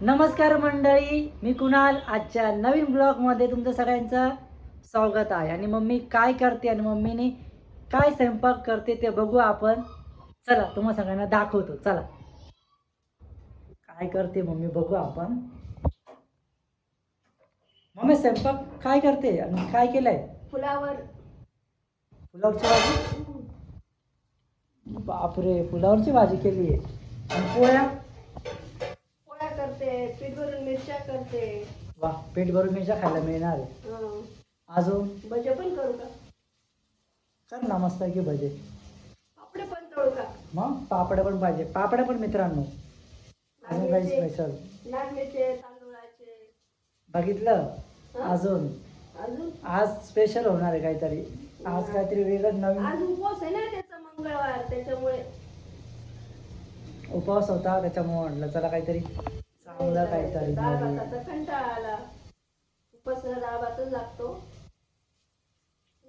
नमस्कार मंडळी मी कुणाल. आजच्या नवीन ब्लॉगमध्ये तुमचं सगळ्यांचं स्वागत आहे. आणि मम्मी काय करते आणि मम्मीने काय स्वयंपाक करते ते बघू आपण. चला तुम्हा सगळ्यांना दाखवतो. चला. काय करते मम्मी बघू आपण. मम्मी स्वयंपाक काय करते आणि काय केलंय? फुलावर फुलावरची भाजी? बापरे फुलावरची भाजी केली आहे आणि पोळ्या पोळ्या? करते पीठ भरून मिरच्या करते. वा पेट भरून मिरच्या खायला मिळणार आहे. हं. अजून? भजे पण करू का? कर ना मस्त की भजे. पापडे पण तळू का? मग? पापड्या पण पाहिजे. पापड्या पण मित्रांनो. अजून काही नागलीचे स्पेशल. नागलीचे तांदूळाचे. बघितलं? हं? अजून? अजून? आज स्पेशल होणार आहे काहीतरी. आज काहीतरी वेगळं नवीन. आज उपवास आहे ना त्याचा मंगळवार त्याच्यामुळे. उपवास होता त्याच्यामुळे म्हटलं चला काहीतरी. चांगलं काहीतरी डाळ. भाताचा कंटाळा आला. डाळ भातच लागतो.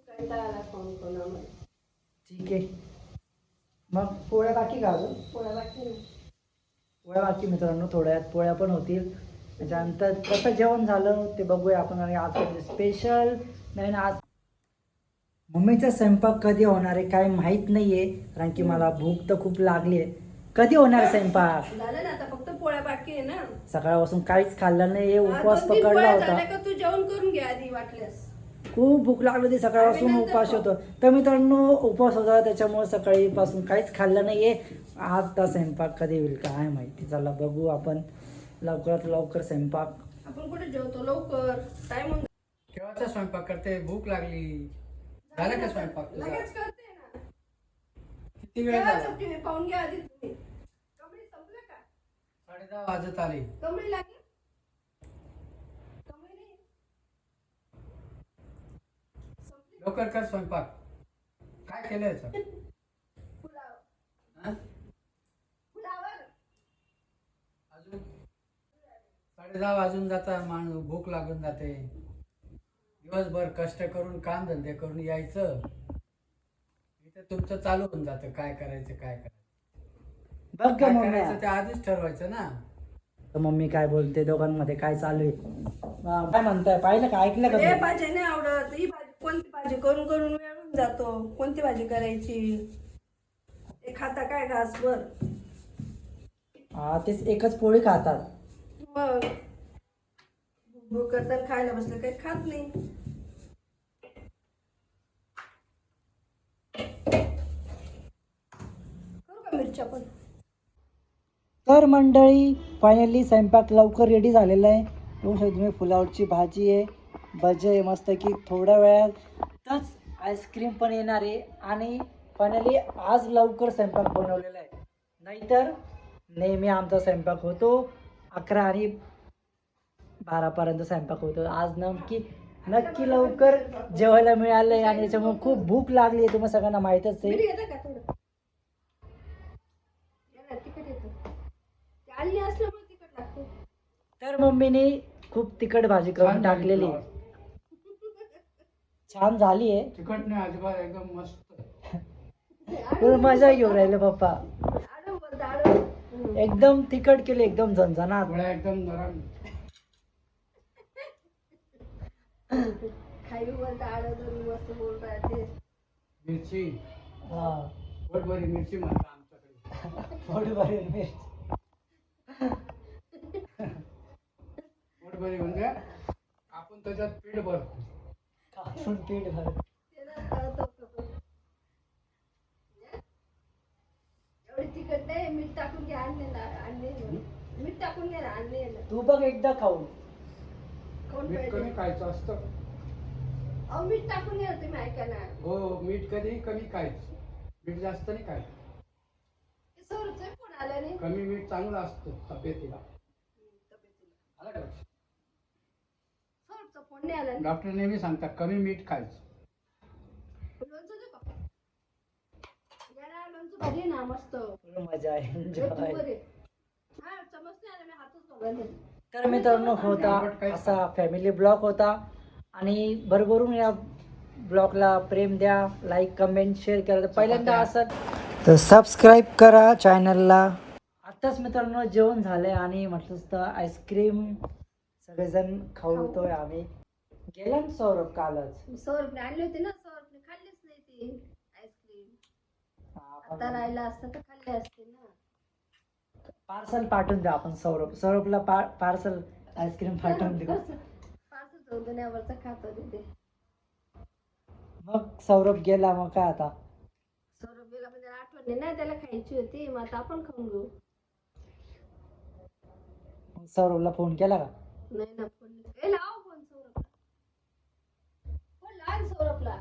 कंटाळा आला खाऊन आम्हाला ठीक आहे. मग पोळ्या बाकी का अजून? पोळ्या बाकी नाही. पोळ्या बाकी मित्रांनो थोड्यात पोळ्या पण होतील. त्याच्यानंतर कसं जेवण झालं ते बघूया आपण. आणि आज स्पेशल नाही ना आज मम्मीचा स्वयंपाक कधी होणार आहे काय माहीत नाही आहे कारण की मला भूक तर खूप लागली आहे कधी होणार स्वयंपाक झालं ना आता फक्त पोळ्या बाकी आहे ना. सकाळपासून काहीच खाल्लं नाही हा, उपवास पकडला पोळ्या होता. झाल्या का तू जेवण करून घे आधी वाटल्यास. खूप भूक लागली होती सकाळपासून आम्ही नंतर उपवास. होतो. तर मित्रांनो उपवास होता त्याच्यामुळे सकाळीपासून काहीच खाल्लं नाहीये. आज तर स्वयंपाक कधी होईल काय माहिती? चला बघू आपण. लवकरात लवकर स्वयंपाक. आपण कुठे जेवतो? लवकर. टाइम केव्हाचा स्वयंपाक करते? भूक लागली. झाला का स्वयंपाक तुझा? लगेच वेळ झाला? तेव्हाच टीव्ही पाहून घ्या आधी तुम्ही. कमळी संपलं का? साडे दहा वाजत आले. कमळी लागली? कमळी नाही. संपली? लवकर कर स्वयंपाक. काय केलं याचं? फुलावर हा? फुलावर अजून? साडे दहा वाजून जाता माणूस भूक लागून जाते. दिवसभर कष्ट करून काम धंदे करून यायचं. तुमचं चालू होऊन जातं काय करायचं काय करायचं. बघ ग काय मम्मी करायचं ते आधीच ठरवायचं ना. तर मम्मी काय बोलते दोघांमध्ये काय चालू आहे? काय म्हणताय? पाहिलं का? ऐकलं का हे तुम्ही? भाजी नाही आवडत. ही भाजी कोणती भाजी? करून करून वेळून जातो. कोणती भाजी करायची? ते खाता काय घासभर हा तेच एकच पोळी खातात. मग. भूक करताना खायला बसलं काही खात नाही. तर मंडळी फायनली स्वयंपाक लवकर रेडी झालेला आहे. बघू शकता तुम्ही फुलावरची भाजी आहे. भजे आहे मस्त की थोड्या वेळातच आईस्क्रीम पण येणार आहे. आणि फायनली आज लवकर स्वयंपाक बनवलेला आहे. नाहीतर नेहमी आमचा स्वयंपाक होतो. अकरा आणि बारापर्यंत स्वयंपाक होतो. आज नक्की नक्की लवकर जेवायला मिळालं आहे आणि त्याच्यामुळे खूप भूक लागली आहे. तुम्हाला सगळ्यांना माहीतच आहे. आली असल्यामुळे तिखट लागतं. तर मम्मीने खूप तिखट भाजी करून छान झाली टाकलेली. आहे. छान झाली आहे तिखट नाही अजिबात एकदम मस्त. पण मजा घेऊन राहिले पप्पा. एकदम तिखट केली एकदम झणझणाट गोळ्या एकदम नरम. खाई बोलतं, आडम धरून मस्त बोलतात ते मिरची. हा. पोटभरी मिरची म्हणतात आमच्याकडे. थोडी मिरची. पोटभरी म्हणजे आपण त्याच्यात पीठ भरतो. कापून पीठ भर तिखट नाही मीठ टाकून घ्या आणले ना आणले. मीठ टाकून घ्या आणले तू बघ एकदा खाऊन. पाहिजे कमी खायचं असतं. अहो मीठ टाकून घ्या तुम्ही ऐका ना. हो मीठ कधी कमी खायचं. मीठ जास्त नाही खायचं ते सौरभचं फोन आला नाही कमी मीठ चांगलं असतं तब्येतीला. आलं का लक्षात? सौरभचा फोन नाही आला नाही डॉक्टर नेहमी सांगतात कमी मीठ खायचं. लोणचं देऊ का? घ्या ना, लोणचं भारी आहे ना मस्त. फुल मजा आहे. लय enjoy. तुवर आहे. हा चमच नाही आला मी हातच बघायला तर मित्रांनो होता असा फॅमिली ब्लॉग होता. आणि भरभरून या ब्लॉगला प्रेम द्या लाईक कमेंट शेअर करा तर पहिल्यांदा असं तर सबस्क्राईब करा चॅनलला आत्ताच मित्रांनो जेवण झालंय आणि म्हटलं तर आईस्क्रीम सगळेजण खाऊतोय आम्ही. गेला ना सौरभ कालच? सौरभने आणली होती ना सौरभने खाल्लीच नाही ती आईस्क्रीम. आता राहिला असतं तर खाल्ली असते ना. पार्सल पाठवून द्या आपण सौरभ. सौरभला पार्सल आईस्क्रीम पाठवून देऊ. पार्सल तो दुनियावरचा खातो तिथे. मग सौरभ गेला मग काय आता? सौरभ गेला म्हणजे आठवण नाही ना त्याला खायची होती मग आता आपण खाऊन घेऊ. सौरभला फोन केला का? नाही ना फोन ए लाव फोन सौरभला. फोन लाव सौरभला.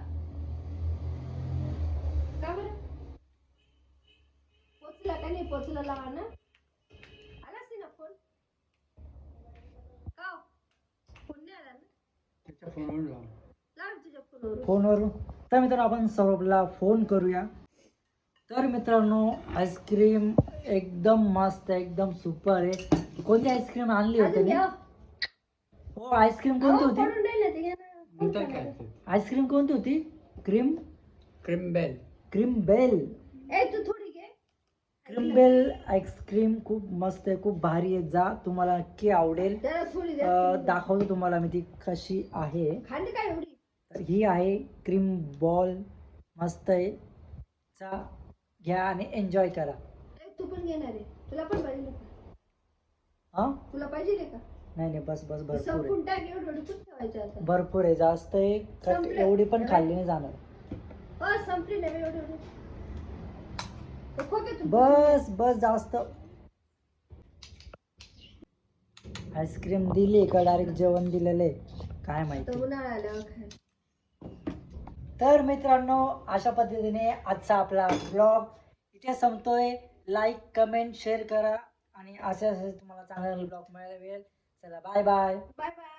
का बरं? पोचला का नाही? पोचला लावा ना. ना फोन का हो? फोन नाही आला ना? त्याच्या फोनवरून लाव. लाव तुझ्या फोनवरून फोनवरून तर मित्रांनो आपण सौरभला फोन करूया. तर मित्रांनो आईस्क्रीम एकदम मस्त आहे एकदम सुपर आहे. कोणती आईस्क्रीम आणली होती? घ्या हो आईस्क्रीम कोणती होती? नंतर? काय ते आईस्क्रीम कोणती होती? Cream Cream Bell cream bell ए तू थोडी घे. क्रीम बेल आईस्क्रीम खूप मस्त आहे खूप भारी आहे. जा तुम्हाला नक्की आवडेल. जरा थोडी दे. अं, दाखवतो तुम्हाला मी ती कशी आहे. खाल्ली काय एवढी? तर ही आहे क्रीम बॉल मस्त आहे. चा घ्या आणि एन्जॉय करा. तू पण घेणार आहे. तुला पण पाहिजे का? हा? तुला पाहिजे का? नाही नाही बस बस भरपूर आहे. संपून टाक एवढं एवढी पण ठेवायचं आता? भरपूर आहे जास्त आहे का संपलं. एवढी पण खाल्ली नाही जाणार. अ संपली नाही एवढी एवढी. तर खोके तू बस बस जास्त. आईस्क्रीम दिली का? डायरेक्ट जेवण दिलेलं आहे. काय तर माहिती? उन्हाळा आल्यावर खाय तर मित्रांनो अशा पद्धतीने आजचा आपला ब्लॉग इथे संपतोय. लाईक कमेंट शेअर करा. आणि असे असे तुम्हाला चांगला ब्लॉग मिळायला मिळेल. चला बाय बाय बाय बाय